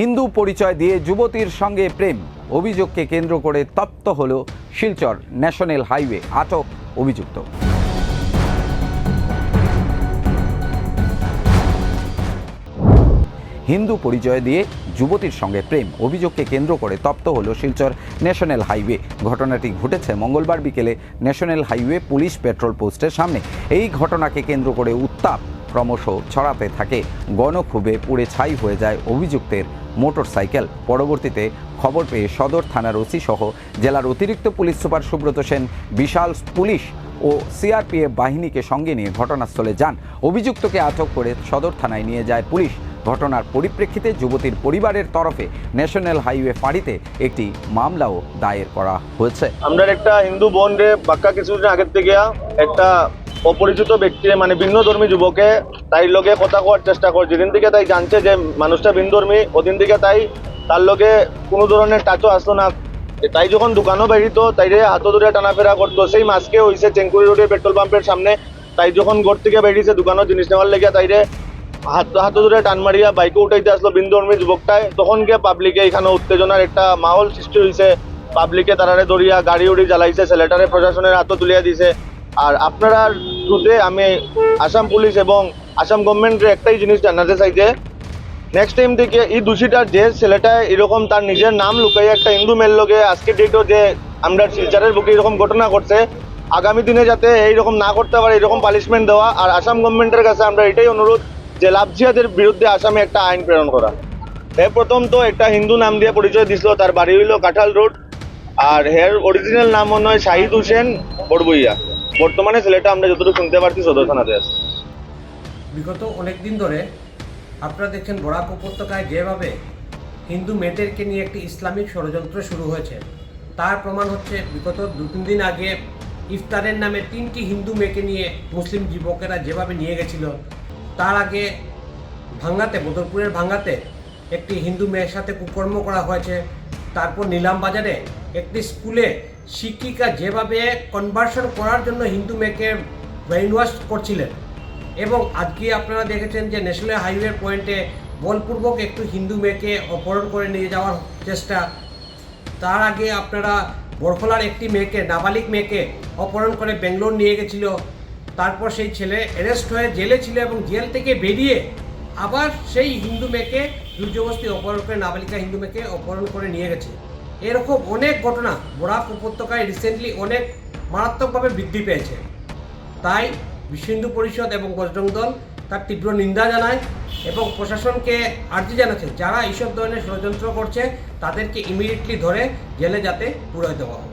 হিন্দু পরিচয় দিয়ে যুবতীর সঙ্গে প্রেম। অভিযোগকে কেন্দ্র করে তপ্ত হল শিলচর ন্যাশনাল হাইওয়ে, আটক অভিযুক্ত। হিন্দু পরিচয় দিয়ে যুবতীর সঙ্গে প্রেম। অভিযোগকে কেন্দ্র করে তপ্ত হল শিলচর ন্যাশনাল হাইওয়ে। ঘটনাটি ঘটেছে মঙ্গলবার বিকেলে ন্যাশনাল হাইওয়ে পুলিশ পেট্রোল পোস্টের সামনে। এই ঘটনাকে কেন্দ্র করে উত্তাপ ক্রমশ ছড়াতে থাকে। গণক্ষোভে পুড়ে ছাই হয়ে যায় অভিযুক্তের মোটরসাইকেল। পরবর্তীতে খবর পেয়ে সদর থানার ওসি সহ জেলার অতিরিক্ত পুলিশ সুপার সুব্রত সেন, বিশাল পুলিশ ও সিআরপিএফ বাহিনীকে সঙ্গে নিয়ে ঘটনাস্থলে যান। অভিযুক্তকে আটক করে সদর থানায় নিয়ে যায় পুলিশ। ঘটনার পরিপ্রেক্ষিতে যুবতীর পরিবারের তরফে ন্যাশনাল হাইওয়ে ফাঁড়িতে একটি মামলাও দায়ের করা হয়েছে। আমরা একটা হিন্দু বোন রে বাক্কা কিছুদিন আগের থেকে একটা অপরিচিত ব্যক্তি মানে ভিন্ন ধর্মী যুবকে তাই লগে কথা কওয়ার চেষ্টা করে। যেদিন থেকে তাই জানছে যে মানুষটা ভিন্ন ধর্মী ওদিন থেকে তাই তার লগে কোনো ধরনের টাচও আসতো না। তাই যখন দোকানও বেরিত তাইরে হাতও ধরে টানাফেরা করতো। সেই মাসকে হয়েছে চেঙ্কুরি রোডের পেট্রোল পাম্পের সামনে। তাই যখন ঘর থেকে বেরিয়েছে দোকানও জিনিস নেওয়ার লেগে তাইরে হাত হাত ধরে টান মারিয়া বাইকে উঠাইতে আসলো বিন্দুর্মী যুবকটায় তখন গিয়ে পাবলিকে এখানে উত্তেজনার একটা মাহল সৃষ্টি হয়েছে পাবলিকে তারারে ধরিয়া গাড়ি উড়ি জ্বালাইছে, ছেলেটারে প্রশাসনের হাতও তুলিয়া দিছে। আর আপনারা থ্রুতে আমি আসাম পুলিশ এবং আসাম গভর্নমেন্টের একটাই জিনিস জানাতে চাই যে নেক্সট টাইম থেকে এই দোষীটার যে ছেলেটা এরকম তার নিজের নাম লুকাই একটা হিন্দু মেল লোকে আজকে ডেটও যে আমরা শিলচারের বুকে এরকম ঘটনা করছে আগামী দিনে যাতে এইরকম না করতে পারে, এরকম পানিশমেন্ট দেওয়া, আর আসাম গভর্নমেন্টের কাছে আমরা এটাই অনুরোধ যে লাভজিয়াদের বিরুদ্ধে আসামে একটা আইন প্রেরণ করা। হে প্রথম তো একটা হিন্দু নাম দিয়ে পরিচয় দিছিল, তার বাড়ি হইল কাঁঠাল রোড, আর হের অরিজিনাল নাম মনে হয় শাহিদ হোসেন বড়বইয়া। বর্তমানে ছেলেটা আমরা যতটুকু শুনতে পারছি সদর থানাতে আছে। বিগত অনেক দিন ধরে আপনারা দেখছেন বরাক উপত্যকায় যেভাবে হিন্দু মেয়েদেরকে নিয়ে একটি ইসলামিক ষড়যন্ত্র শুরু হয়েছে, তার প্রমাণ হচ্ছে বিগত দু তিন দিন আগে ইফতারের নামে তিনটি হিন্দু মেয়েকে নিয়ে মুসলিম যুবকেরা যেভাবে নিয়ে গেছিল, তার আগে ভাঙ্গাতে, বদরপুরের ভাঙ্গাতে একটি হিন্দু মেয়ের সাথে কুকর্ম করা হয়েছে, তারপর নিলাম বাজারে একটি স্কুলে শিক্ষিকা যেভাবে কনভার্সন করার জন্য হিন্দু মেয়েকে ব্রেইন ওয়াশ করছিলেন, এবং আজকে আপনারা দেখেছেন যে ন্যাশনাল হাইওয়ে পয়েন্টে বলপূর্বক একটু হিন্দু মেয়েকে অপহরণ করে নিয়ে যাওয়ার চেষ্টা। তার আগে আপনারা বরফলার একটি মেয়েকে, নাবালিক মেয়েকে অপহরণ করে বেঙ্গলোর নিয়ে গেছিল। তারপর সেই ছেলে অ্যারেস্ট হয়ে জেলে ছিল এবং জেল থেকে বেরিয়ে আবার সেই হিন্দু মেয়েকে দুর্যবস্তি অপহরণ করে, নাবালিকা হিন্দু মেয়েকে অপহরণ করে নিয়ে গেছে। এরকম অনেক ঘটনা বরাক উপত্যকায় রিসেন্টলি অনেক মারাত্মকভাবে বৃদ্ধি পেয়েছে। তাই বিশ্ব হিন্দু পরিষদ এবং বজরং দল তার তীব্র নিন্দা জানায় এবং প্রশাসনকে আর্জি জানাচ্ছে, যারা এইসব ধরনের ষড়যন্ত্র করছে তাদেরকে ইমিডিয়েটলি ধরে জেলে যাতে পুরোয় দেওয়া হয়